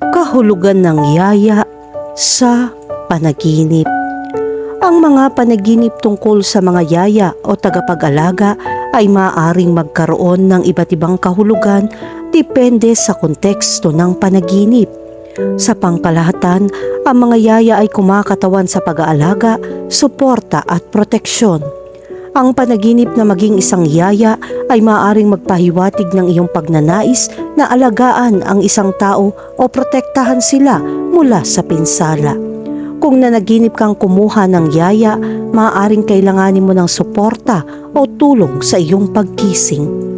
kahulugan ng yaya sa panaginip. Ang mga panaginip tungkol sa mga yaya o tagapag-alaga ay maaaring magkaroon ng iba't ibang kahulugan depende sa konteksto ng panaginip. Sa pangkalahatan, ang mga yaya ay kumakatawan sa pag-aalaga, suporta at proteksyon. Ang panaginip na maging isang yaya ay maaaring magpahiwatig ng iyong pagnanais na alagaan ang isang tao o protektahan sila mula sa pinsala. Kung nanaginip kang kumuha ng yaya, maaaring kailanganin mo ng suporta o tulong sa iyong pagkising.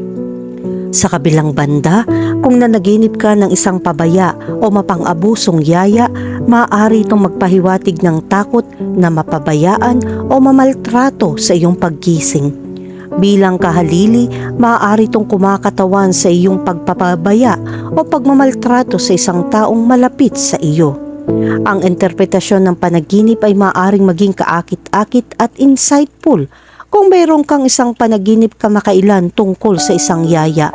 Sa kabilang banda, kung nanaginip ka ng isang pabaya o mapang-abusong yaya, maaari itong magpahiwatig ng takot na mapabayaan o mamaltrato sa iyong paggising. Bilang kahalili, maaari itong kumakatawan sa iyong pagpapabaya o pagmamaltrato sa isang taong malapit sa iyo. Ang interpretasyon ng panaginip ay maaaring maging kaakit-akit at insightful kung mayroon kang isang panaginip kamakailan tungkol sa isang yaya.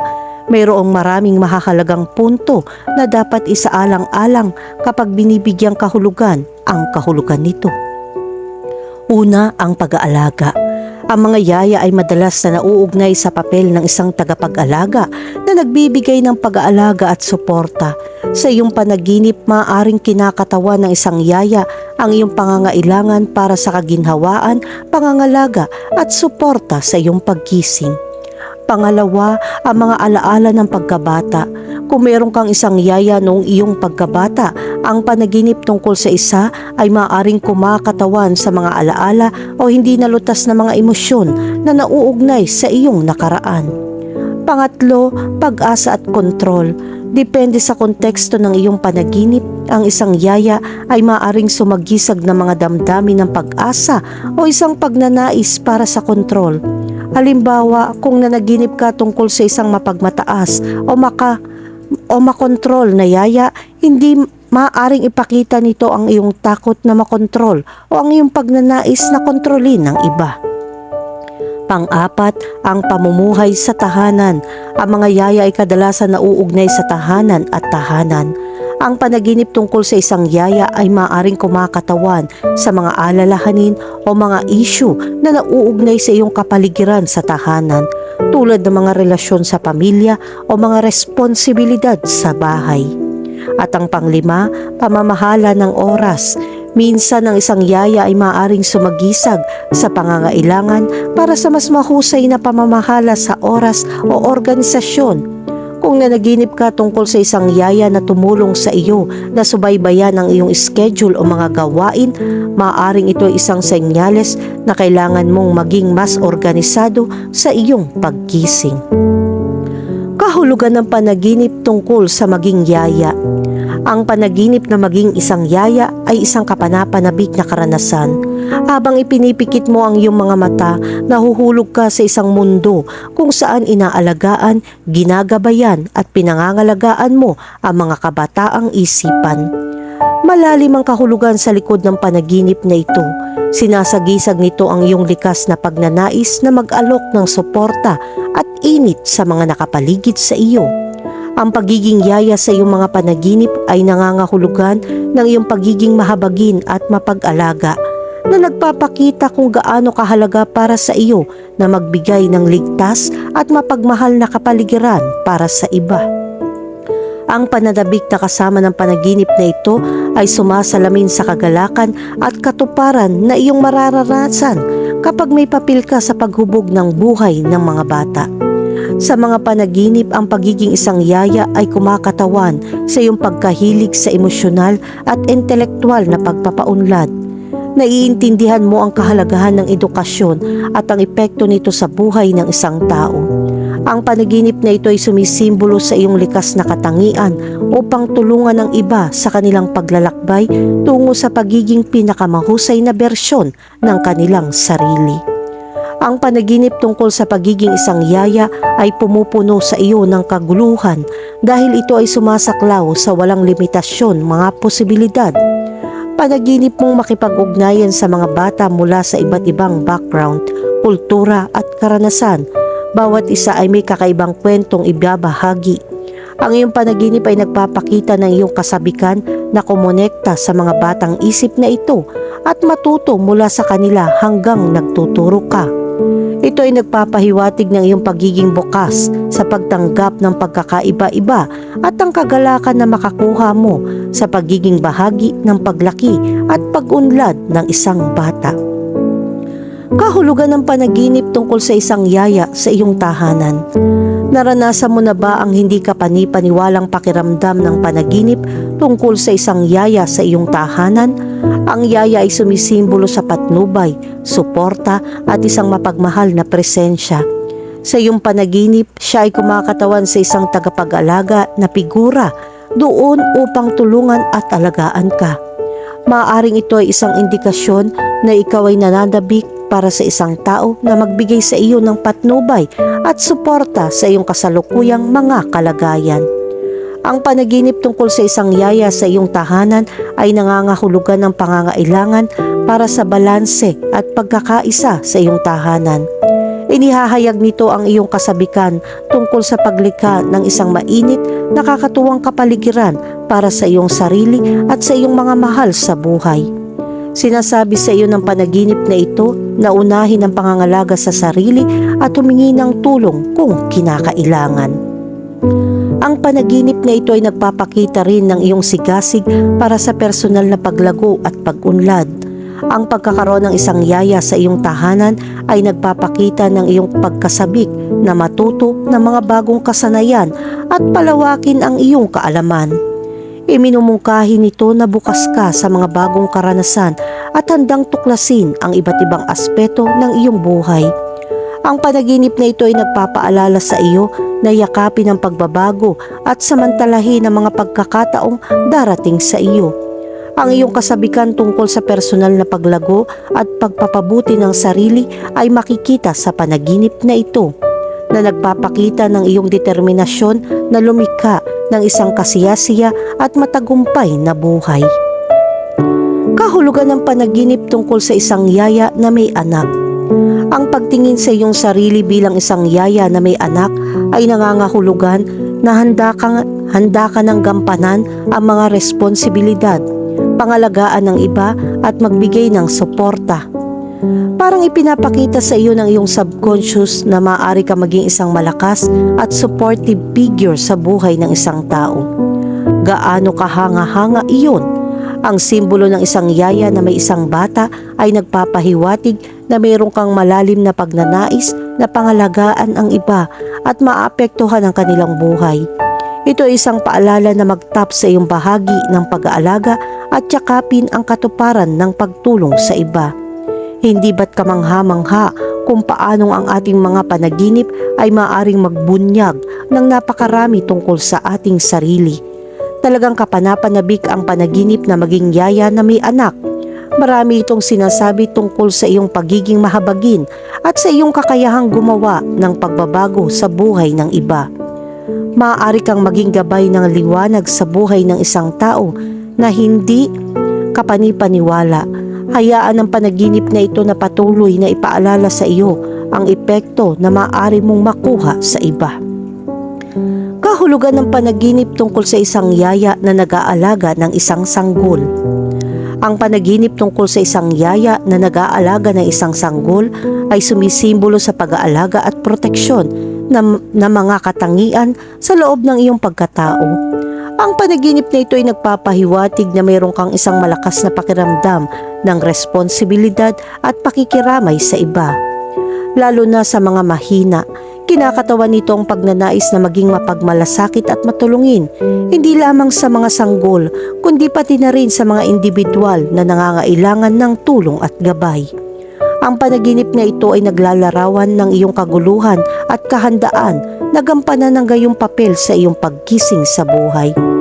Mayroong maraming mahahalagang punto na dapat isaalang-alang kapag binibigyang kahulugan ang kahulugan nito. Una, ang pag-aalaga. Ang mga yaya ay madalas na nauugnay sa papel ng isang tagapag-alaga na nagbibigay ng pag-aalaga at suporta. Sa iyong panaginip, maaaring kinakatawan ng isang yaya ang iyong pangangailangan para sa kaginhawaan, pangangalaga at suporta sa iyong pagkising. Pangalawa, ang mga alaala ng pagkabata. Kung meron kang isang yaya noong iyong pagkabata, ang panaginip tungkol sa isa ay maaaring kumakatawan sa mga alaala o hindi nalutas na mga emosyon na nauugnay sa iyong nakaraan. Pangatlo, pag-asa at kontrol. Depende sa konteksto ng iyong panaginip, ang isang yaya ay maaaring sumagisag ng mga damdamin ng pag-asa o isang pagnanais para sa kontrol. Halimbawa, kung nanaginip ka tungkol sa isang mapagmataas o maka o makontrol na yaya, hindi maaaring ipakita nito ang iyong takot na makontrol o ang iyong pagnanais na kontrolin ng iba. Pang-apat, ang pamumuhay sa tahanan. Ang mga yaya ay kadalasan nauugnay sa tahanan at tahanan. Ang panaginip tungkol sa isang yaya ay maaring kumakatawan sa mga alalahanin o mga issue na nauugnay sa iyong kapaligiran sa tahanan tulad ng mga relasyon sa pamilya o mga responsibilidad sa bahay. At ang panglima, pamamahala ng oras. Minsan ang isang yaya ay maaaring sumagisag sa pangangailangan para sa mas mahusay na pamamahala sa oras o organisasyon kung nanaginip ka tungkol sa isang yaya na tumulong sa iyo na subaybayan ang iyong schedule o mga gawain, maaaring ito ay isang senyales na kailangan mong maging mas organisado sa iyong pagkising. Kahulugan ng panaginip tungkol sa maging yaya. Ang panaginip na maging isang yaya ay isang kapanapanabik na karanasan. Habang ipinipikit mo ang iyong mga mata, nahuhulog ka sa isang mundo kung saan inaalagaan, ginagabayan at pinangangalagaan mo ang mga kabataang isipan. Malalim ang kahulugan sa likod ng panaginip na ito. Sinasagisag nito ang iyong likas na pagnanais na mag-alok ng suporta at init sa mga nakapaligid sa iyo. Ang pagiging yaya sa iyong mga panaginip ay nangangahulugan ng iyong pagiging mahabagin at mapag-alaga na nagpapakita kung gaano kahalaga para sa iyo na magbigay ng ligtas at mapagmahal na kapaligiran para sa iba. Ang pananabik na kasama ng panaginip na ito ay sumasalamin sa kagalakan at katuparan na iyong mararanasan kapag may papel ka sa paghubog ng buhay ng mga bata. Sa mga panaginip, ang pagiging isang yaya ay kumakatawan sa iyong pagkahilig sa emosyonal at intelektual na pagpapaunlad. Naiintindihan mo ang kahalagahan ng edukasyon at ang epekto nito sa buhay ng isang tao. Ang panaginip na ito ay sumisimbolo sa iyong likas na katangian upang tulungan ang iba sa kanilang paglalakbay tungo sa pagiging pinakamahusay na bersyon ng kanilang sarili. Ang panaginip tungkol sa pagiging isang yaya ay pumupuno sa iyo ng kaguluhan dahil ito ay sumasaklaw sa walang limitasyon mga posibilidad. Panaginip mong makipag-ugnayan sa mga bata mula sa iba't ibang background, kultura at karanasan. Bawat isa ay may kakaibang kwentong ibabahagi. Ang iyong panaginip ay nagpapakita ng iyong kasabikan na kumonekta sa mga batang isip na ito at matuto mula sa kanila hanggang nagtuturo ka. Ito ay nagpapahiwatig ng iyong pagiging bukas sa pagtanggap ng pagkakaiba-iba at ang kagalakan na makakuha mo sa pagiging bahagi ng paglaki at pagunlad ng isang bata. Kahulugan ng panaginip tungkol sa isang yaya sa iyong tahanan. Naranasan mo na ba ang hindi ka panipaniwalang pakiramdam ng panaginip tungkol sa isang yaya sa iyong tahanan? Ang yaya ay sumisimbolo sa patnubay, suporta at isang mapagmahal na presensya. Sa iyong panaginip, siya ay kumakatawan sa isang tagapag-alaga na figura doon upang tulungan at alagaan ka. Maaring ito ay isang indikasyon na ikaw ay nananabik para sa isang tao na magbigay sa iyo ng patnubay at suporta sa iyong kasalukuyang mga kalagayan. Ang panaginip tungkol sa isang yaya sa iyong tahanan ay nangangahulugan ng pangangailangan para sa balanse at pagkakaisa sa iyong tahanan. Inihahayag nito ang iyong kasabikan tungkol sa paglikha ng isang mainit, nakakatuwang kapaligiran para sa iyong sarili at sa iyong mga mahal sa buhay. Sinasabi sa iyo ng panaginip na ito na unahin ang pangangalaga sa sarili at humingi ng tulong kung kinakailangan. Ang panaginip na ito ay nagpapakita rin ng iyong sigasig para sa personal na paglago at pagunlad. Ang pagkakaroon ng isang yaya sa iyong tahanan ay nagpapakita ng iyong pagkasabik na matuto ng mga bagong kasanayan at palawakin ang iyong kaalaman. Iminumungkahi nito na bukas ka sa mga bagong karanasan at handang tuklasin ang iba't ibang aspeto ng iyong buhay. Ang panaginip na ito ay nagpapaalala sa iyo na yakapin ang pagbabago at samantalahin ang mga pagkakataong darating sa iyo. Ang iyong kasabikan tungkol sa personal na paglago at pagpapabuti ng sarili ay makikita sa panaginip na ito na nagpapakita ng iyong determinasyon na lumikha ng isang kasiyasiya at matagumpay na buhay. Kahulugan ng panaginip tungkol sa isang yaya na may anak. Ang pagtingin sa iyong sarili bilang isang yaya na may anak ay nangangahulugan na handa ka, handa ka ng gampanan ang mga responsibilidad, pangalagaan ng iba at magbigay ng suporta. Parang ipinapakita sa iyo ng iyong subconscious na maaari ka maging isang malakas at supportive figure sa buhay ng isang tao. Gaano kahanga-hanga iyon? Ang simbolo ng isang yaya na may isang bata ay nagpapahiwatig na mayroon kang malalim na pagnanais na pangalagaan ang iba at maapektuhan ang kanilang buhay. Ito ay isang paalala na magtap sa iyong bahagi ng pag-aalaga at yakapin ang katuparan ng pagtulong sa iba. Hindi ba't kamangha-mangha kung paanong ang ating mga panaginip ay maaring magbunyag ng napakarami tungkol sa ating sarili. Talagang kapanapanabik ang panaginip na maging yaya na may anak. Marami itong sinasabi tungkol sa iyong pagiging mahabagin at sa iyong kakayahang gumawa ng pagbabago sa buhay ng iba. Maaari kang maging gabay ng liwanag sa buhay ng isang tao na hindi kapanipaniwala. Hayaan ang panaginip na ito na patuloy na ipaalala sa iyo ang epekto na maaari mong makuha sa iba. Kahulugan ng panaginip tungkol sa isang yaya na nag-aalaga ng isang sanggol. Ang panaginip tungkol sa isang yaya na nag-aalaga ng isang sanggol ay sumisimbolo sa pag-aalaga at proteksyon ng, ng mga katangian sa loob ng iyong pagkatao. Ang panaginip na ito ay nagpapahiwatig na mayroon kang isang malakas na pakiramdam ng responsibilidad at pakikiramay sa iba. Lalo na sa mga mahina, kinakatawan nito ang pagnanais na maging mapagmalasakit at matulungin, hindi lamang sa mga sanggol, kundi pati na rin sa mga individual na nangangailangan ng tulong at gabay. Ang panaginip na ito ay naglalarawan ng iyong kaguluhan at kahandaan na gampanan ng gayong papel sa iyong pagkising sa buhay.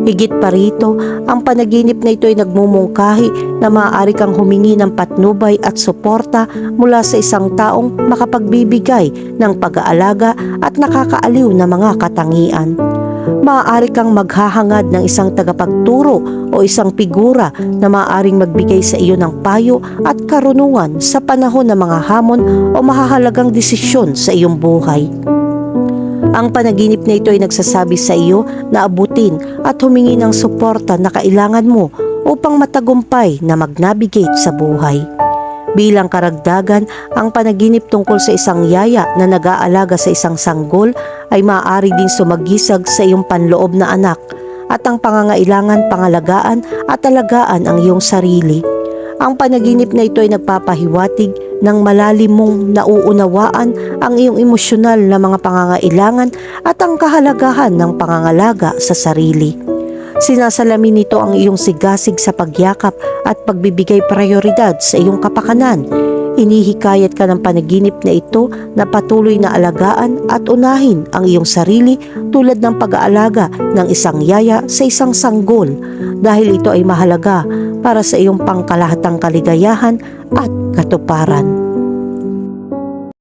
Higit pa rito, ang panaginip na ito ay nagmumungkahi na maaari kang humingi ng patnubay at suporta mula sa isang taong makapagbibigay ng pag-aalaga at nakakaaliw na mga katangian. Maaari kang maghahangad ng isang tagapagturo o isang figura na maaaring magbigay sa iyo ng payo at karunungan sa panahon ng mga hamon o mahahalagang desisyon sa iyong buhay. Ang panaginip na ito ay nagsasabi sa iyo na abutin at humingi ng suporta na kailangan mo upang matagumpay na mag-navigate sa buhay. Bilang karagdagan, ang panaginip tungkol sa isang yaya na nag-aalaga sa isang sanggol ay maaari din sumagisag sa iyong panloob na anak at ang pangangailangan pangalagaan at alagaan ang iyong sarili. Ang panaginip na ito ay nagpapahiwatig ng malalim mong nauunawaan ang iyong emosyonal na mga pangangailangan at ang kahalagahan ng pangangalaga sa sarili. Sinasalamin nito ang iyong sigasig sa pagyakap at pagbibigay prioridad sa iyong kapakanan. Inihikayat ka ng panaginip na ito na patuloy na alagaan at unahin ang iyong sarili tulad ng pag-aalaga ng isang yaya sa isang sanggol dahil ito ay mahalaga para sa iyong pangkalahatang kaligayahan at katuparan.